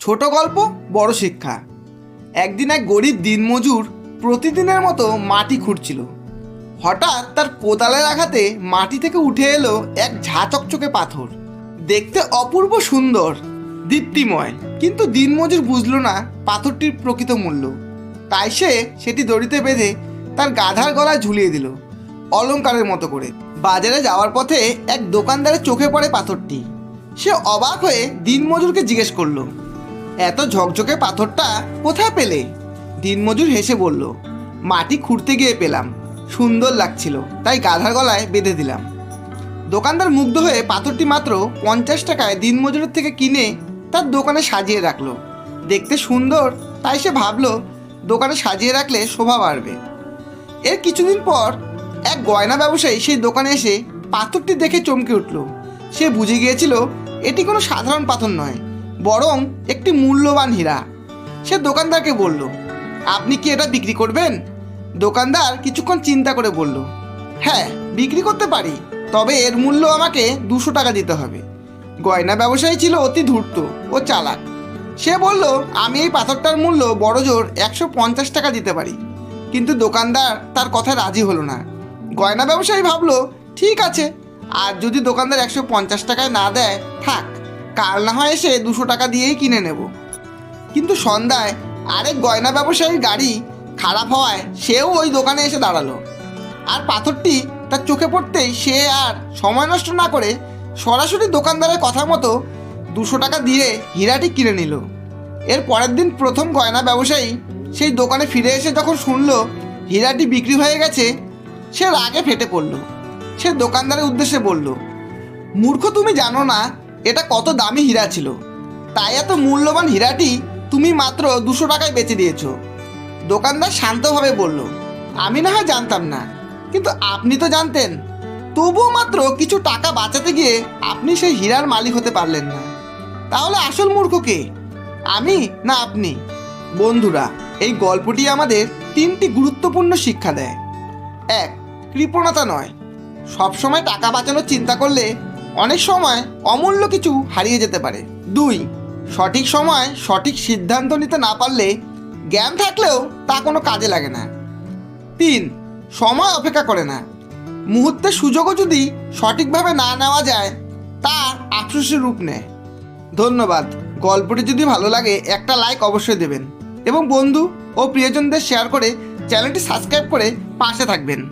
ছোট গল্প, বড় শিক্ষা। একদিন এক গরিব দিনমজুর প্রতিদিনের মতো মাটি খুঁড়ছিল। হঠাৎ তার কোদালের আঘাতে মাটি থেকে উঠে এলো এক ঝা চকচকে পাথর। দেখতে অপূর্ব সুন্দর, দীপ্তিময়, কিন্তু দিনমজুর বুঝলো না পাথরটির প্রকৃত মূল্য। তাই সে সেটি দড়িতে বেঁধে তার গাধার গলায় ঝুলিয়ে দিল অলংকারের মতো করে। বাজারে যাওয়ার পথে এক দোকানদারের চোখে পড়ে পাথরটি। সে অবাক হয়ে দিনমজুরকে জিজ্ঞেস করল এত ঝকঝকে পাথরটা কোথায় পেলে? দিনমজুর হেসে বলল, মাটি খুঁড়তে গিয়ে পেলাম। সুন্দর লাগছিল, তাই গাধার গলায় বেঁধে দিলাম। দোকানদার মুগ্ধ হয়ে পাথরটি মাত্র পঞ্চাশ টাকায় দিনমজুরের থেকে কিনে তার দোকানে সাজিয়ে রাখল। দেখতে সুন্দর, তাই সে ভাবলো, দোকানে সাজিয়ে রাখলে শোভা বাড়বে। এর কিছুদিন পর এক গয়না ব্যবসায়ী সেই দোকানে এসে পাথরটি দেখে চমকে উঠল। সে বুঝে গিয়েছিল, এটি কোনো সাধারণ পাথর নয়। বরং একটি মূল্যবান হীরা। সে দোকানদারকে বলল, আপনি কি এটা বিক্রি করবেন? দোকানদার কিছুক্ষণ চিন্তা করে বলল হ্যাঁ বিক্রি করতে পারি, তবে এর মূল্য আমাকে দুশো টাকা দিতে হবে। গয়না ব্যবসায়ী ছিল অতি ধূর্ত ও চালাক। সে বলল, আমি এই পাথরটার মূল্য বড় জোর একশো পঞ্চাশ টাকা দিতে পারি। কিন্তু দোকানদার তার কথায় রাজি হলো না। গয়না ব্যবসায়ী ভাবলো, ঠিক আছে, আর যদি দোকানদার একশো পঞ্চাশ টাকায় না দেয়, থাক কাল না হয় এসে দুশো টাকা দিয়েই কিনে নেব। কিন্তু সন্ধ্যায় আরেক গয়না ব্যবসায়ীর গাড়ি খারাপ হওয়ায় সেও ওই দোকানে এসে দাঁড়াল। আর পাথরটি তার চোখে পড়তেই সে আর সময় নষ্ট না করে সরাসরি দোকানদারের কথা মতো দুশো টাকা দিয়ে হীরাটি কিনে নিল। এর পরের দিন প্রথম গয়না ব্যবসায়ী সেই দোকানে ফিরে এসে যখন শুনল হীরাটি বিক্রি হয়ে গেছে, সে রাগে ফেটে পড়ল। সে দোকানদারের উদ্দেশ্যে বলল, মূর্খ তুমি জানো না এটা কত দামি হীরা ছিল। তাই এত মূল্যবান হীরাটি তুমি মাত্র দুশো টাকায় বেচে দিয়েছ। দোকানদার শান্তভাবে বলল, আমি না হয় জানতাম না। কিন্তু আপনি তো জানতেন। তবুও মাত্র কিছু টাকা বাঁচাতে গিয়ে আপনি সেই হীরার মালিক হতে পারলেন না। তাহলে আসল মূর্খ কে? আমি না আপনি? বন্ধুরা, এই গল্পটি আমাদের তিনটি গুরুত্বপূর্ণ শিক্ষা দেয়। এক, কৃপণতা নয়। সবসময় টাকা বাঁচানোর চিন্তা করলে অনেক সময় অমূল্য কিছু হারিয়ে যেতে পারে। দুই, সঠিক সময় সঠিক সিদ্ধান্ত নিতে না পারলে জ্ঞান থাকলেও তা কোনো কাজে লাগে না। তিন, সময় অপেক্ষা করে না। মুহূর্তের সুযোগও যদি সঠিকভাবে না নেওয়া যায়, তা আফসোসের রূপ নেয়। ধন্যবাদ। গল্পটি যদি ভালো লাগে, একটা লাইক অবশ্যই দেবেন। এবং বন্ধু ও প্রিয়জনদের শেয়ার করে চ্যানেলটি সাবস্ক্রাইব করে পাশে থাকবেন।